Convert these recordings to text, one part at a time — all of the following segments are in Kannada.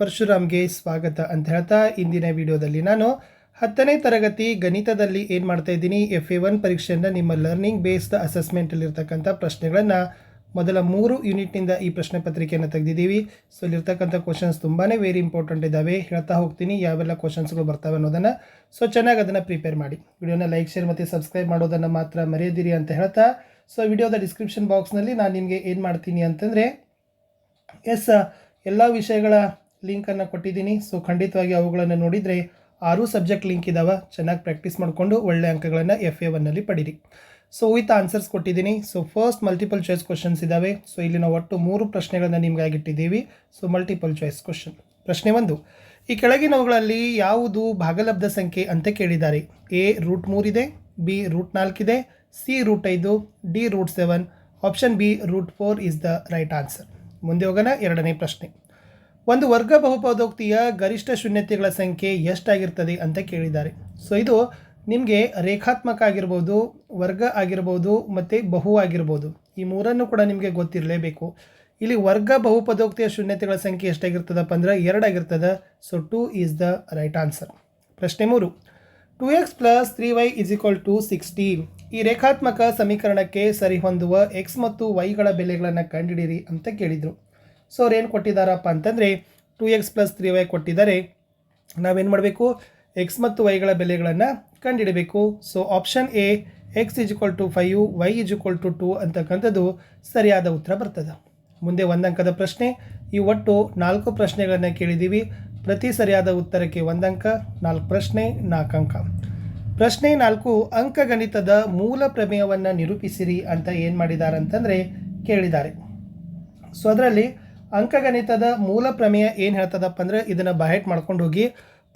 ಪರಶುರಾಮ್ಗೆ ಸ್ವಾಗತ ಅಂತ ಹೇಳ್ತಾ ಇಂದಿನ ವಿಡಿಯೋದಲ್ಲಿ ನಾನು ಹತ್ತನೇ ತರಗತಿ ಗಣಿತದಲ್ಲಿ ಏನು ಮಾಡ್ತಾ ಇದ್ದೀನಿ? ಎಫ್ ಎ ಒನ್ ಪರೀಕ್ಷೆಯನ್ನು ನಿಮ್ಮ ಲರ್ನಿಂಗ್ ಬೇಸ್ಡ್ ಅಸೆಸ್ಮೆಂಟಲ್ಲಿರ್ತಕ್ಕಂಥ ಪ್ರಶ್ನೆಗಳನ್ನು ಮೊದಲ ಮೂರು ಯೂನಿಟ್ನಿಂದ ಈ ಪ್ರಶ್ನೆ ಪತ್ರಿಕೆಯನ್ನು ತೆಗೆದಿದ್ದೀವಿ. ಸೊ ಇಲ್ಲಿರ್ತಕ್ಕಂಥ ಕ್ವಶನ್ಸ್ ತುಂಬಾ ವೆರಿ ಇಂಪಾರ್ಟೆಂಟ್ ಇದ್ದಾವೆ ಹೇಳ್ತಾ ಹೋಗ್ತೀನಿ ಯಾವೆಲ್ಲ ಕ್ವಶನ್ಸ್ಗಳು ಬರ್ತವೆ ಅನ್ನೋದನ್ನು. ಸೊ ಚೆನ್ನಾಗಿ ಅದನ್ನು ಪ್ರಿಪೇರ್ ಮಾಡಿ. ವಿಡಿಯೋನ ಲೈಕ್ ಶೇರ್ ಮತ್ತು ಸಬ್ಸ್ಕ್ರೈಬ್ ಮಾಡೋದನ್ನು ಮಾತ್ರ ಮರೆಯದಿರಿ ಅಂತ ಹೇಳ್ತಾ. ಸೊ ವಿಡಿಯೋದ ಡಿಸ್ಕ್ರಿಪ್ಷನ್ ಬಾಕ್ಸ್ನಲ್ಲಿ ನಾನು ನಿಮಗೆ ಏನು ಮಾಡ್ತೀನಿ ಅಂತಂದರೆ, ಎಸ್, ಎಲ್ಲ ವಿಷಯಗಳ ಲಿಂಕನ್ನು ಕೊಟ್ಟಿದ್ದೀನಿ. ಸೊ ಖಂಡಿತವಾಗಿ ಅವುಗಳನ್ನು ನೋಡಿದರೆ ಆರು ಸಬ್ಜೆಕ್ಟ್ ಲಿಂಕ್ ಇದ್ದಾವೆ ಚೆನ್ನಾಗಿ ಪ್ರಾಕ್ಟೀಸ್ ಮಾಡಿಕೊಂಡು ಒಳ್ಳೆ ಅಂಕಗಳನ್ನು ಎಫ್ ಎ ಒನ್ನಲ್ಲಿ ಪಡೀರಿ. ಸೊ ವಿತ್ ಆನ್ಸರ್ಸ್ ಕೊಟ್ಟಿದ್ದೀನಿ. So first multiple choice questions ಇದ್ದಾವೆ ಸೊ ಇಲ್ಲಿ ನಾವು ಒಟ್ಟು ಮೂರು ಪ್ರಶ್ನೆಗಳನ್ನು ನಿಮಗಾಗಿ ಇಟ್ಟಿದ್ದೀವಿ ಸೊ ಮಲ್ಟಿಪಲ್ ಚಾಯ್ಸ್ ಕ್ವಶನ್ ಪ್ರಶ್ನೆ ಒಂದು, ಈ ಕೆಳಗಿನವುಗಳಲ್ಲಿ ಯಾವುದು ಭಾಗಲಬ್ಧ ಸಂಖ್ಯೆ ಅಂತ ಕೇಳಿದ್ದಾರೆ? ಎ ರೂಟ್ ಮೂರಿದೆ ಬಿ ರೂಟ್ ನಾಲ್ಕಿದೆ ಸಿ ರೂಟ್ ಐದು D root seven option B root four is the right answer ಮುಂದೆ ಹೋಗೋಣ. ಎರಡನೇ ಪ್ರಶ್ನೆ. ಒಂದು ವರ್ಗ ಬಹುಪದೋಕ್ತಿಯ ಗರಿಷ್ಠ ಶೂನ್ಯತೆಗಳ ಸಂಖ್ಯೆ ಎಷ್ಟಾಗಿರ್ತದೆ ಅಂತ ಕೇಳಿದ್ದಾರೆ. ಸೊ ಇದು ನಿಮಗೆ ರೇಖಾತ್ಮಕ ಆಗಿರ್ಬೋದು, ವರ್ಗ ಆಗಿರ್ಬೋದು, ಮತ್ತು ಬಹು ಆಗಿರ್ಬೋದು. ಈ ಮೂರನ್ನು ಕೂಡ ನಿಮಗೆ ಗೊತ್ತಿರಲೇಬೇಕು. ಇಲ್ಲಿ ವರ್ಗ ಬಹುಪದೋಕ್ತಿಯ ಶೂನ್ಯತೆಗಳ ಸಂಖ್ಯೆ ಎಷ್ಟಾಗಿರ್ತದಪ್ಪ ಅಂದ್ರೆ ಎರಡಾಗಿರ್ತದೆ so two is the right answer ಪ್ರಶ್ನೆ ಮೂರು. Two X plus three Y is equal to sixteen ಈ ರೇಖಾತ್ಮಕ ಸಮೀಕರಣಕ್ಕೆ ಸರಿಹೊಂದುವ ಎಕ್ಸ್ ಮತ್ತು ವೈಗಳ ಬೆಲೆಗಳನ್ನು ಕಂಡುಹಿಡಿಯಿರಿ ಅಂತ ಕೇಳಿದರು. ಸೊ ಅವ್ರು ಏನು ಕೊಟ್ಟಿದ್ದಾರಪ್ಪ ಅಂತಂದರೆ two X plus three Y ಕೊಟ್ಟಿದ್ದಾರೆ. ನಾವೇನು ಮಾಡಬೇಕು? ಎಕ್ಸ್ ಮತ್ತು ವೈಗಳ ಬೆಲೆಗಳನ್ನು ಕಂಡುಹಿಡಬೇಕು so option A X is equal to five Y is equal to two ಅಂತಕ್ಕಂಥದ್ದು ಸರಿಯಾದ ಉತ್ತರ ಬರ್ತದೆ. ಮುಂದೆ ಒಂದು ಅಂಕದ ಪ್ರಶ್ನೆ. ಈ ಒಟ್ಟು ನಾಲ್ಕು ಪ್ರಶ್ನೆಗಳನ್ನು ಕೇಳಿದ್ದೀವಿ ಪ್ರತಿ ಸರಿಯಾದ ಉತ್ತರಕ್ಕೆ ಒಂದು ಅಂಕ, ನಾಲ್ಕು ಪ್ರಶ್ನೆ, ನಾಲ್ಕು ಅಂಕ. ಪ್ರಶ್ನೆ ನಾಲ್ಕು ಅಂಕಗಣಿತದ ಮೂಲ ಪ್ರಮೇಯವನ್ನು ನಿರೂಪಿಸಿರಿ ಅಂತ ಏನು ಮಾಡಿದ್ದಾರೆ ಅಂತಂದರೆ ಕೇಳಿದ್ದಾರೆ. ಸೊ ಅದರಲ್ಲಿ ಅಂಕಗಣಿತದ ಮೂಲ ಪ್ರಮೇಯ ಏನು ಹೇಳ್ತದಪ್ಪ ಅಂದರೆ ಇದನ್ನು ಬಹೇಟ್ ಮಾಡ್ಕೊಂಡು ಹೋಗಿ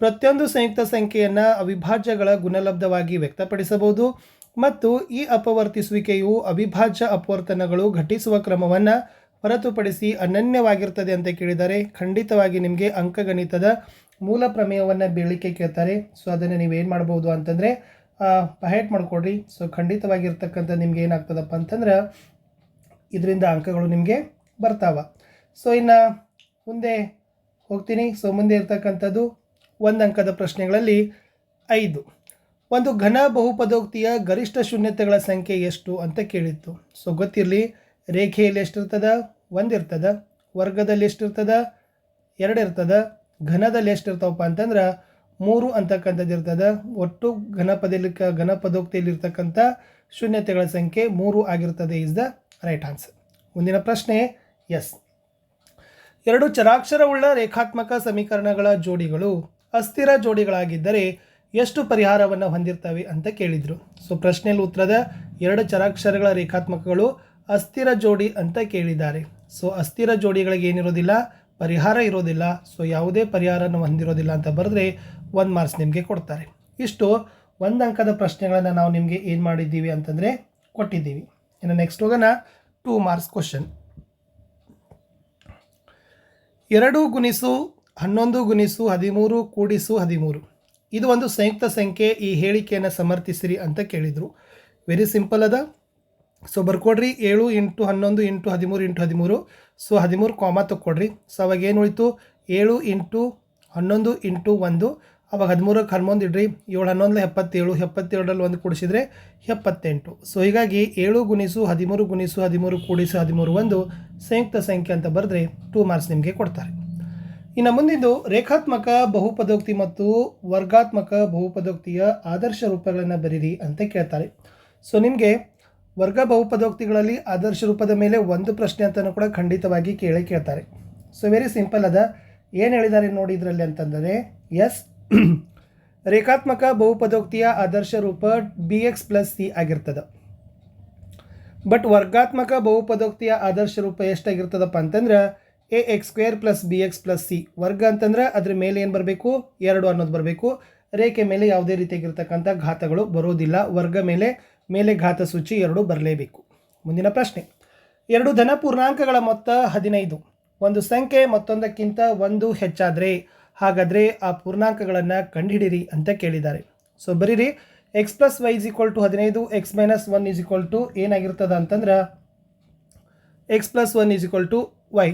ಪ್ರತಿಯೊಂದು ಸಂಯುಕ್ತ ಸಂಖ್ಯೆಯನ್ನು ಅವಿಭಾಜ್ಯಗಳ ಗುಣಲಬ್ಧವಾಗಿ ವ್ಯಕ್ತಪಡಿಸಬಹುದು. ಮತ್ತು ಈ ಅಪವರ್ತಿಸುವಿಕೆಯು ಅವಿಭಾಜ್ಯ ಅಪವರ್ತನಗಳು ಘಟಿಸುವ ಕ್ರಮವನ್ನು ಹೊರತುಪಡಿಸಿ ಅನನ್ಯವಾಗಿರ್ತದೆ ಅಂತ ಕೇಳಿದರೆ ಖಂಡಿತವಾಗಿ ನಿಮಗೆ ಅಂಕಗಣಿತದ ಮೂಲ ಪ್ರಮೇಯವನ್ನು ಬೀಳಿಕೆ ಕೇಳ್ತಾರೆ. ಸೊ ಅದನ್ನು ನೀವೇನು ಮಾಡ್ಬೋದು ಅಂತಂದರೆ ಬಹೇಟ್ ಮಾಡಿಕೊಡ್ರಿ. ಸೊ ಖಂಡಿತವಾಗಿರ್ತಕ್ಕಂಥ ನಿಮ್ಗೆ ಏನಾಗ್ತದಪ್ಪ ಅಂತಂದ್ರೆ, ಇದರಿಂದ ಅಂಕಗಳು ನಿಮಗೆ ಬರ್ತಾವ. ಸೊ ಇನ್ನು ಮುಂದೆ ಹೋಗ್ತೀನಿ. ಸೊ ಮುಂದೆ ಇರ್ತಕ್ಕಂಥದ್ದು ಒಂದು ಅಂಕದ ಪ್ರಶ್ನೆಗಳಲ್ಲಿ ಐದು. ಒಂದು ಘನ ಬಹುಪದೋಕ್ತಿಯ ಗರಿಷ್ಠ ಶೂನ್ಯತೆಗಳ ಸಂಖ್ಯೆ ಎಷ್ಟು ಅಂತ ಕೇಳಿತ್ತು. ಸೊ ಗೊತ್ತಿರಲಿ, ರೇಖೆಯಲ್ಲಿ ಎಷ್ಟಿರ್ತದ? ಒಂದು ಇರ್ತದ. ವರ್ಗದಲ್ಲಿ ಎಷ್ಟಿರ್ತದ? ಎರಡು ಇರ್ತದ. ಘನದಲ್ಲಿ ಎಷ್ಟಿರ್ತಾವಪ್ಪ ಅಂತಂದ್ರೆ ಮೂರು ಅಂತಕ್ಕಂಥದ್ದು ಇರ್ತದ. ಒಟ್ಟು ಘನಪದಲ್ಲಿ ಘನಪದೋಕ್ತಿಯಲ್ಲಿ ಇರ್ತಕ್ಕಂಥ ಶೂನ್ಯತೆಗಳ ಸಂಖ್ಯೆ ಮೂರು ಆಗಿರ್ತದೆ ಇಸ್ ದ ರೈಟ್ ಆನ್ಸರ್ ಮುಂದಿನ ಪ್ರಶ್ನೆ ಎಸ್ ಎರಡು ಚರಾಕ್ಷರವುಳ್ಳ ರೇಖಾತ್ಮಕ ಸಮೀಕರಣಗಳ ಜೋಡಿಗಳು ಅಸ್ಥಿರ ಜೋಡಿಗಳಾಗಿದ್ದರೆ ಎಷ್ಟು ಪರಿಹಾರವನ್ನು ಹೊಂದಿರ್ತವೆ ಅಂತ ಕೇಳಿದರು. ಸೊ ಪ್ರಶ್ನೆಯಲ್ಲಿ ಉತ್ತರದ ಎರಡು ಚರಾಕ್ಷರಗಳ ರೇಖಾತ್ಮಕಗಳು ಅಸ್ಥಿರ ಜೋಡಿ ಅಂತ ಕೇಳಿದ್ದಾರೆ. ಸೊ ಅಸ್ಥಿರ ಜೋಡಿಗಳಿಗೆ ಏನಿರೋದಿಲ್ಲ? ಪರಿಹಾರ ಇರೋದಿಲ್ಲ. ಸೊ ಯಾವುದೇ ಪರಿಹಾರನ ಹೊಂದಿರೋದಿಲ್ಲ ಅಂತ ಬರೆದ್ರೆ ಒಂದು ಮಾರ್ಕ್ಸ್ ನಿಮಗೆ ಕೊಡ್ತಾರೆ. ಇಷ್ಟು ಒಂದು ಅಂಕದ ಪ್ರಶ್ನೆಗಳನ್ನು ನಾವು ನಿಮಗೆ ಏನು ಮಾಡಿದ್ದೀವಿ ಅಂತಂದರೆ ಕೊಟ್ಟಿದ್ದೀವಿ. ಇನ್ನು ನೆಕ್ಸ್ಟ್ ಹೋಗೋಣ. ಟೂ ಮಾರ್ಕ್ಸ್ ಕ್ವಶನ್ ಎರಡು ಗುಣಿಸು ಹನ್ನೊಂದು ಗುಣಿಸು ಹದಿಮೂರು ಕೂಡಿಸು ಹದಿಮೂರು. ಇದು ಒಂದು ಸಂಯುಕ್ತ ಸಂಖ್ಯೆ, ಈ ಹೇಳಿಕೆಯನ್ನು ಸಮರ್ಥಿಸಿರಿ ಅಂತ ಕೇಳಿದರು. ವೆರಿ ಸಿಂಪಲ್ ಅದ. ಸೊ ಬರ್ಕೊಡ್ರಿ. ಏಳು ಇಂಟು ಹನ್ನೊಂದು ಇಂಟು ಹದಿಮೂರು ಇಂಟು ಹದಿಮೂರು. ಸೊ ಹದಿಮೂರು ಕಾಮ ತಕ್ಕೊಡ್ರಿ. ಸೊ ಅವಾಗ ಏನು ಉಳಿತು? ಏಳು ಇಂಟು ಹನ್ನೊಂದು ಇಂಟು ಒಂದು. ಅವಾಗ ಹದಿಮೂರಕ್ಕೆ ಹನ್ನೊಂದು ಇಡ್ರಿ ಏಳು ಹನ್ನೊಂದು ಎಪ್ಪತ್ತೇಳು, ಎಪ್ಪತ್ತೇಳರಲ್ಲಿ ಒಂದು ಕೂಡಿಸಿದರೆ ಎಪ್ಪತ್ತೆಂಟು. ಸೊ ಹೀಗಾಗಿ ಏಳು ಗುಣಿಸು ಹದಿಮೂರು ಗುಣಿಸು ಹದಿಮೂರು ಕೂಡಿಸು ಹದಿಮೂರು ಒಂದು ಸಂಯುಕ್ತ ಸಂಖ್ಯೆ ಅಂತ ಬರೆದ್ರೆ ಟೂ ಮಾರ್ಕ್ಸ್ ನಿಮಗೆ ಕೊಡ್ತಾರೆ. ಇನ್ನು ಮುಂದಿದ್ದು ರೇಖಾತ್ಮಕ ಬಹುಪದೋಕ್ತಿ ಮತ್ತು ವರ್ಗಾತ್ಮಕ ಬಹುಪದೋಕ್ತಿಯ ಆದರ್ಶ ರೂಪಗಳನ್ನು ಬರೀರಿ ಅಂತ ಕೇಳ್ತಾರೆ. ಸೊ ನಿಮಗೆ ವರ್ಗ ಬಹುಪದೋಕ್ತಿಗಳಲ್ಲಿ ಆದರ್ಶ ರೂಪದ ಮೇಲೆ ಒಂದು ಪ್ರಶ್ನೆ ಅಂತಲೂ ಕೂಡ ಖಂಡಿತವಾಗಿ ಕೇಳೇ ಕೇಳ್ತಾರೆ. ಸೊ ವೆರಿ ಸಿಂಪಲ್ ಅದ. ಏನು ಹೇಳಿದ್ದಾರೆ ನೋಡಿ ಇದರಲ್ಲಿ ಅಂತಂದರೆ, ಎಸ್ ರೇಖಾತ್ಮಕ ಬಹುಪದೋಕ್ತಿಯ ಆದರ್ಶ ರೂಪ ಬಿ ಎಕ್ಸ್ ಪ್ಲಸ್ ಸಿ ಆಗಿರ್ತದೆ. ಬಟ್ ವರ್ಗಾತ್ಮಕ ಬಹುಪದೋಕ್ತಿಯ ಆದರ್ಶ ರೂಪ ಎಷ್ಟಾಗಿರ್ತದಪ್ಪ ಅಂತಂದ್ರೆ A X square plus B X plus C ವರ್ಗ ಅಂತಂದ್ರೆ ಅದ್ರ ಮೇಲೆ ಏನು ಬರಬೇಕು? ಎರಡು ಅನ್ನೋದು ಬರಬೇಕು. ರೇಖೆ ಮೇಲೆ ಯಾವುದೇ ರೀತಿಯಾಗಿರ್ತಕ್ಕಂಥ ಘಾತಗಳು ಬರೋದಿಲ್ಲ ವರ್ಗ ಮೇಲೆ ಮೇಲೆ ಘಾತ ಸೂಚಿ ಎರಡು ಬರಲೇಬೇಕು. ಮುಂದಿನ ಪ್ರಶ್ನೆ. ಎರಡು ಧನ ಪೂರ್ಣಾಂಕಗಳ ಮೊತ್ತ ಹದಿನೈದು. ಒಂದು ಸಂಖ್ಯೆ ಮತ್ತೊಂದಕ್ಕಿಂತ ಒಂದು ಹೆಚ್ಚಾದರೆ ಹಾಗಾದರೆ ಆ ಪೂರ್ಣಾಂಕಗಳನ್ನು ಕಂಡುಹಿಡಿರಿ ಅಂತ ಕೇಳಿದ್ದಾರೆ. ಸೊ ಬರೀರಿ X plus Y is equal to ಹದಿನೈದು X minus one is equal to ಏನಾಗಿರ್ತದ ಅಂತಂದ್ರೆ X plus one is equal to Y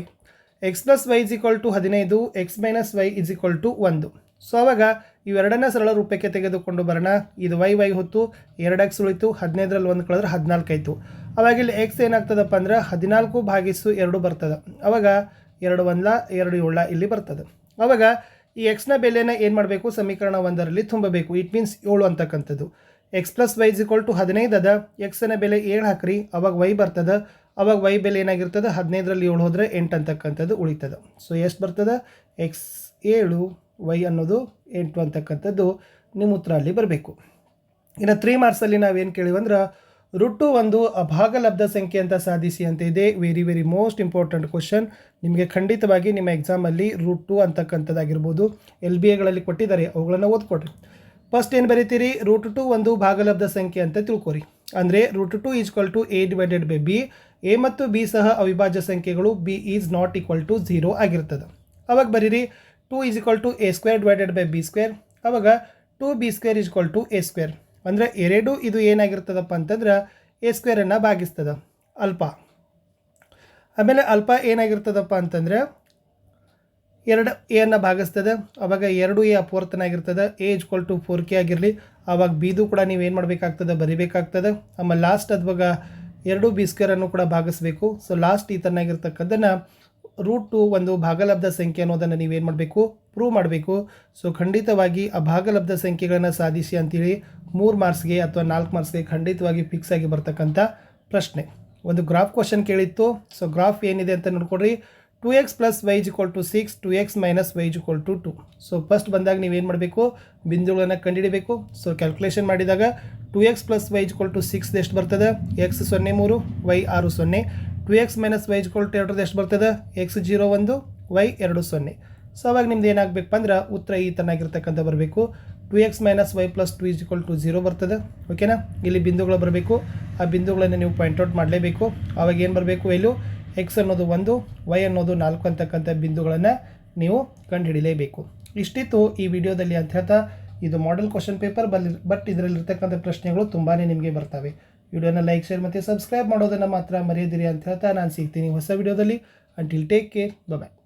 X plus Y is equal to ಹದಿನೈದು X minus Y is equal to ಒಂದು. ಸೊ ಅವಾಗ ಇವೆರಡನ್ನ ಸರಳ ರೂಪಕ್ಕೆ ತೆಗೆದುಕೊಂಡು ಬರೋಣ. ಇದು ವೈ ವೈ ಹೊತ್ತು, ಎರಡು ಎಕ್ಸ್ ಉಳಿತು, ಹದಿನೈದರಲ್ಲಿ ಒಂದು ಕಳೆದ್ರೆ ಹದಿನಾಲ್ಕು ಆಯಿತು. ಅವಾಗ ಇಲ್ಲಿ ಎಕ್ಸ್ ಏನಾಗ್ತದಪ್ಪ ಅಂದ್ರೆ ಹದಿನಾಲ್ಕು ಭಾಗಿಸು ಎರಡು ಬರ್ತದೆ. ಅವಾಗ ಎರಡು ಒಂದ್ಲ, ಎರಡು ಏಳ ಇಲ್ಲಿ ಬರ್ತದೆ. ಅವಾಗ ಈ ಎಕ್ಸ್ನ ಬೆಲೆನ ಏನು ಮಾಡಬೇಕು? ಸಮೀಕರಣ ಒಂದರಲ್ಲಿ ತುಂಬಬೇಕು. ಇಟ್ ಮೀನ್ಸ್ ಏಳು ಅಂತಕ್ಕಂಥದ್ದು. X plus Y is equal to ಹದಿನೈದು ಅದ. ಎಕ್ಸ್ನ ಬೆಲೆ ಏಳು ಹಾಕ್ರಿ. ಅವಾಗ ವೈ ಬರ್ತದೆ. ಅವಾಗ ವೈ ಬೆಲೆ ಏನಾಗಿರ್ತದೆ? ಹದಿನೈದರಲ್ಲಿ ಏಳು ಹೋದರೆ ಎಂಟು ಅಂತಕ್ಕಂಥದ್ದು ಉಳಿತದೆ. ಸೊ ಎಷ್ಟು ಬರ್ತದೆ? ಎಕ್ಸ್ ಏಳು ವೈ ಅನ್ನೋದು ಎಂಟು ಅಂತಕ್ಕಂಥದ್ದು. ನಿಮ್ಮ ಉತ್ತರ ಅಲ್ಲಿ ಬರಬೇಕು. ಇನ್ನು ತ್ರೀ ಮಾರ್ಕ್ಸಲ್ಲಿ ನಾವೇನು ಕೇಳಿವಂದ್ರೆ ರುಟ್ಟು ಒಂದು ಅಭಾಗಲಬ್ಧ ಸಂಖ್ಯೆ ಅಂತ ಸಾಧಿಸಿ ಅಂತ ಇದೆ very very most important question ನಿಮಗೆ ಖಂಡಿತವಾಗಿ ನಿಮ್ಮ ಎಕ್ಸಾಮಲ್ಲಿ ರೂಟ್ ಟು ಅಂತಕ್ಕಂಥದ್ದಾಗಿರ್ಬೋದು. ಎಲ್ ಬಿ ಎಗಳಲ್ಲಿ ಕೊಟ್ಟಿದ್ದಾರೆ. ಅವುಗಳನ್ನು ಓದ್ಕೊಡ್ರಿ ಫಸ್ಟ್ ಏನು ಬರೀತೀರಿ? ರೂಟ್ ಟು ಒಂದು ಭಾಗಲಬ್ಧ ಸಂಖ್ಯೆ ಅಂತ ತಿಳ್ಕೊರಿ. ಅಂದರೆ root two equal to A divided by B A ಮತ್ತು ಬಿ ಸಹ ಅವಿಭಾಜ್ಯ ಸಂಖ್ಯೆಗಳು. B is not equal to zero ಆಗಿರ್ತದೆ. ಅವಾಗ ಬರೀರಿ. Two is equal to A square divided by B square ಅವಾಗ two B square is equal to A square ಅಂದರೆ ಎರಡು ಇದು ಏನಾಗಿರ್ತದಪ್ಪ ಅಂತಂದ್ರೆ ಎ ಸ್ಕ್ವೇರನ್ನು ಭಾಗಿಸ್ತದ, ಅಲ್ಪ. ಆಮೇಲೆ ಅಲ್ಪ ಏನಾಗಿರ್ತದಪ್ಪ ಅಂತಂದರೆ ಎರಡು ಎಯನ್ನು ಭಾಗಿಸ್ತದೆ, ಅವಾಗ ಎರಡು A ಅಪವರ್ತನಾಗಿರ್ತದೆ A is equal to four K ಆಗಿರಲಿ. ಆವಾಗ ಬಿದು ಕೂಡ ನೀವು ಏನು ಮಾಡಬೇಕಾಗ್ತದೆ, ಬರಿಬೇಕಾಗ್ತದೆ. ಆಮೇಲೆ ಲಾಸ್ಟ್ ಅದ್ವಾಗ ಎರಡು ಬಿ ಸ್ಕ್ವೇರನ್ನು ಕೂಡ ಭಾಗಿಸ್ಬೇಕು. ಸೊ ಲಾಸ್ಟ್ ಈ ಥರನಾಗಿರ್ತಕ್ಕಂಥದ್ದನ್ನು ರೂಟ್ ಟು ಒಂದು ಭಾಗಲಬ್ಧ ಸಂಖ್ಯೆ ಅನ್ನೋದನ್ನು ನೀವೇನು ಮಾಡಬೇಕು? ಪ್ರೂವ್ ಮಾಡಬೇಕು. ಸೊ ಖಂಡಿತವಾಗಿ ಆ ಭಾಗಲಬ್ಧ ಸಂಖ್ಯೆಗಳನ್ನು ಸಾಧಿಸಿ ಅಂತೇಳಿ ಮೂರು ಮಾರ್ಕ್ಸ್ಗೆ ಅಥವಾ ನಾಲ್ಕು ಮಾರ್ಕ್ಸ್ಗೆ ಖಂಡಿತವಾಗಿ ಫಿಕ್ಸ್ ಆಗಿ ಬರ್ತಕ್ಕಂಥ ಪ್ರಶ್ನೆ. ಒಂದು ಗ್ರಾಫ್ ಕ್ವಶನ್ ಕೇಳಿತ್ತು. ಸೊ ಗ್ರಾಫ್ ಏನಿದೆ ಅಂತ ನೋಡ್ಕೊಡ್ರಿ. Two X plus Y is equal to six two X minus Y is equal to two so first ಬಂದಾಗ ನೀವೇನು ಮಾಡಬೇಕು? ಬಿಂದುಗಳನ್ನು ಕಂಡುಹಿಡಿಬೇಕು. ಸೊ ಕ್ಯಾಲ್ಕುಲೇಷನ್ ಮಾಡಿದಾಗ two X plus Y equal to six ಎಷ್ಟು ಬರ್ತದೆ? ಎಕ್ಸ್ ಸೊನ್ನೆ ಮೂರು ವೈ ಆರು ಸೊನ್ನೆ. Two X minus Y equal to ಎರಡರದ್ದು ಎಷ್ಟು ಬರ್ತದೆ? ಎಕ್ಸ್ ಜೀರೋ ಒಂದು ವೈ ಎರಡು ಸೊನ್ನೆ. ಸೊ ಅವಾಗ ನಿಮ್ದು ಏನಾಗಬೇಕು ಅಂದ್ರೆ ಉತ್ತರ ಈ ತನ್ನಾಗಿರ್ತಕ್ಕಂಥ ಬರಬೇಕು. Two X minus Y plus two is equal to zero ಬರ್ತದೆ. ಓಕೆನಾ ಇಲ್ಲಿ ಬಿಂದುಗಳು ಬರಬೇಕು. ಆ ಬಿಂದುಗಳನ್ನು ನೀವು ಪಾಯಿಂಟ್ಔಟ್ ಮಾಡಲೇಬೇಕು. ಆವಾಗ ಏನು ಬರಬೇಕು ಎಲ್ಲೂ ಎಕ್ಸ್ ಅನ್ನೋದು ಒಂದು ವೈ ಅನ್ನೋದು ನಾಲ್ಕು ಅಂತಕ್ಕಂಥ ಬಿಂದುಗಳನ್ನು ನೀವು ಕಂಡುಹಿಡಿಯಲೇಬೇಕು ಇಷ್ಟಿತ್ತು ಈ ವಿಡಿಯೋದಲ್ಲಿ ಅಂತ ಹೇಳ್ತಾ, ಇದು ಮಾಡೆಲ್ ಕ್ವಶನ್ ಪೇಪರ್ ಬಲ್ಲಿ ಬಟ್ ಇದರಲ್ಲಿರ್ತಕ್ಕಂಥ ಪ್ರಶ್ನೆಗಳು ತುಂಬಾ ನಿಮಗೆ ಬರ್ತವೆ. ವಿಡಿಯೋನ ಲೈಕ್ ಶೇರ್ ಮತ್ತು ಸಬ್ಸ್ಕ್ರೈಬ್ ಮಾಡೋದನ್ನು ಮಾತ್ರ ಮರೆಯದಿರಿ ಅಂತ ಹೇಳ್ತಾ ನಾನು ಸಿಗ್ತೀನಿ ಹೊಸ ವಿಡಿಯೋದಲ್ಲಿ. Until take care bye